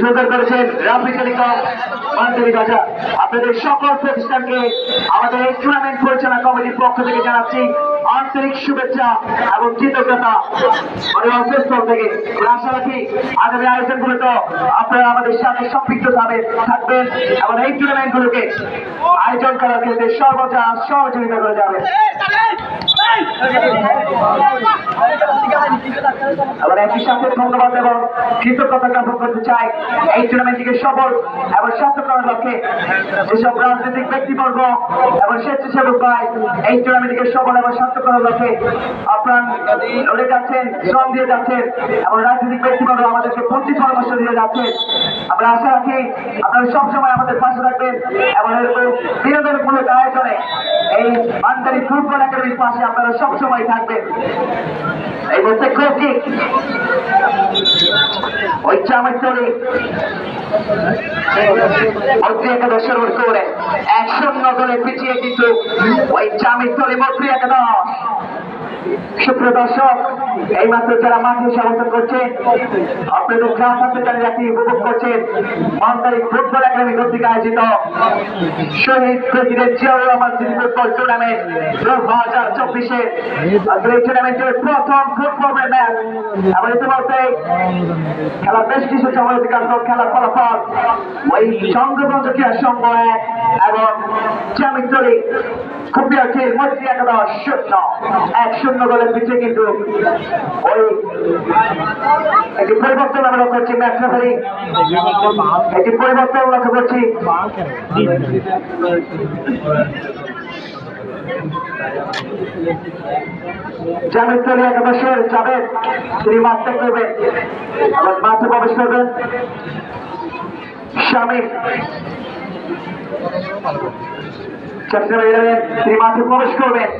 সুন্দর করেছেন রাফি টেলিকম মান্দারি রাজা। আপনাদের সকল প্রতিষ্ঠানকে আমাদের এই টুর্নামেন্ট পরিচালনা কমিটির পক্ষ থেকে জানাচ্ছি আন্তরিক শুভেচ্ছা এবং কৃতজ্ঞতা। অন্তঃস্থল থেকে আশা রাখি আগামী আয়োজনগুলোতে আপনারা আমাদের সাথে সম্পৃক্ত থাকবেন থাকবেন এবং এই টুর্নামেন্টগুলোকে আয়োজন করার ক্ষেত্রে সর্বদা সহযোগিতা করে যাবেন আবার একই সাথে ধন্যবাদ এবং কৃতজ্ঞতা জ্ঞাপন করতে চাই। এই টুর্নামেন্টটিকে সফল এবং সার্থক করার লক্ষ্যে যেসব রাজনৈতিক ব্যক্তিবর্গ এবং স্বেচ্ছাসেবক ভাই, এই টুর্নামেন্টটিকে সফল এবং সার্থক করার লক্ষ্যে আপনার লড়ে যাচ্ছেন, শ্রম দিয়ে যাচ্ছেন এবং রাজনৈতিক ব্যক্তিবর্গ আমাদেরকে বুদ্ধি পরামর্শ দিয়ে যাচ্ছেন আমরা আশা রাখি আপনারা সবসময় আমাদের পাশে থাকবেন এবং এরকম বিনোদনমূলক আয়োজনে এই ফুটবল একাডেমির পাশে আপনারা সবসময় থাকবেন। এই বলছে কৌকিক। ওই চামের মন্ত্রী একাদশের ওর পিছিয়ে কিন্তু এই মাত্র যারা মাঠে সমর্থন করছেন আপনাদের গ্রাম পঞ্চায়েতের একটি উপভোগ করছেন মন্ত্রী ফুটবল একাডেমি কর্তৃক আয়োজিত শহীদ president Ziaur Rahman city football tournament দু হাজার চব্বিশে আসলে এই টুর্নামেন্টের প্রথম ফুটবল ম্যাচ। এবং ইতিমধ্যে খেলার বেশ কিছু সমালোচিকান্ত খেলার ফলাফল ওই সংঘবন্ধ ক্রীড়া সংঘ এক এবং চামিতলি খুবিয়াটির মন্ত্রী একাদশ শূন্য। এক শূন্য গোলের পিছিয়ে কিন্তু একটি পরিবর্তন আমরা করছি, ম্যাচ রেফারি একটি পরিবর্তন লক্ষ্য করছি। মাঠে প্রবেশ করবেন। স্বামী প্রবেশ করবেন।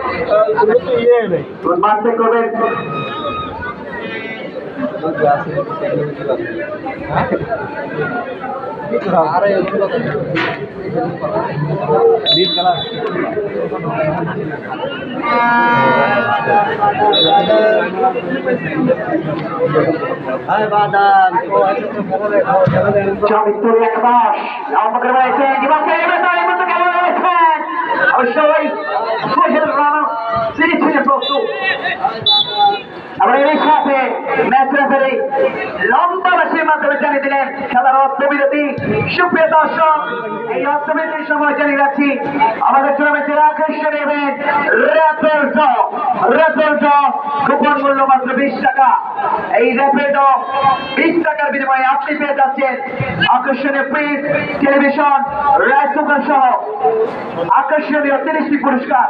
জামিতলি একাদশ আমাদের অবশ্যই। আমরা এর সাথে ম্যাচ রেফারি লম্বা বাসের মাধ্যমে জানিয়ে দিলেন খেলার অর্থবিরতি। সুপ্রিয় দর্শক, এই অর্থবিরতির সময় জানিয়ে রাখছি, আমাদের টুর্নামেন্টের আকর্ষণ event raffle draw raffle draw coupon মূল্য মাত্র বিশ টাকা, এই র্যাপেল ড বিশ টাকার বিনিময়ে আপনি পেয়ে যাচ্ছেন আকর্ষণীয় প্রিন্ট টেলিভিশন রাইস কুকার সহ আকর্ষণীয় তিরিশটি পুরস্কার।